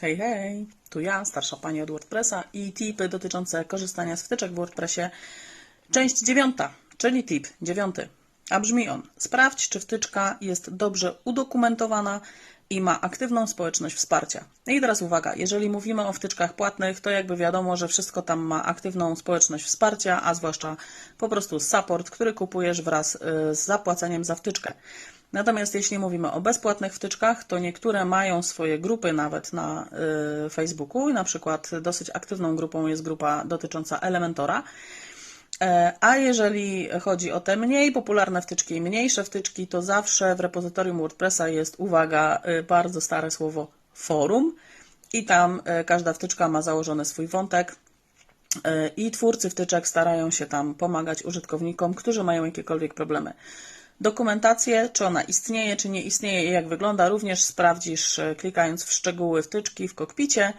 Hej, hej, tu ja, starsza pani od WordPressa i tipy dotyczące korzystania z wtyczek w WordPressie. Część dziewiąta, czyli tip dziewiąty. A brzmi on: sprawdź, czy wtyczka jest dobrze udokumentowana i ma aktywną społeczność wsparcia. I teraz uwaga, jeżeli mówimy o wtyczkach płatnych, to jakby wiadomo, że wszystko tam ma aktywną społeczność wsparcia, a zwłaszcza po prostu support, który kupujesz wraz y, z zapłaceniem za wtyczkę. Natomiast jeśli mówimy o bezpłatnych wtyczkach, to niektóre mają swoje grupy nawet na y, Facebooku. Na przykład dosyć aktywną grupą jest grupa dotycząca Elementora. E, A jeżeli chodzi o te mniej popularne wtyczki i mniejsze wtyczki, to zawsze w repozytorium WordPressa jest, uwaga, y, bardzo stare słowo forum i tam y, każda wtyczka ma założony swój wątek y, i twórcy wtyczek starają się tam pomagać użytkownikom, którzy mają jakiekolwiek problemy. Dokumentację, czy ona istnieje, czy nie istnieje i jak wygląda, również sprawdzisz klikając w szczegóły wtyczki w kokpicie,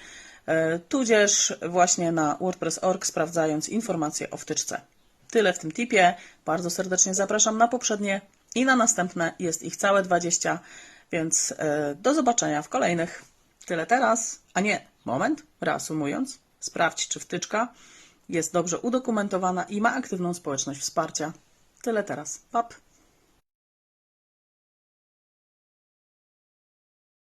tudzież właśnie na WordPress.org sprawdzając informacje o wtyczce. Tyle w tym tipie. Bardzo serdecznie zapraszam na poprzednie i na następne. Jest ich całe 20, więc e, do zobaczenia w kolejnych. Tyle teraz. A nie, moment, reasumując, sprawdź, czy wtyczka jest dobrze udokumentowana i ma aktywną społeczność wsparcia. Tyle teraz. Pap.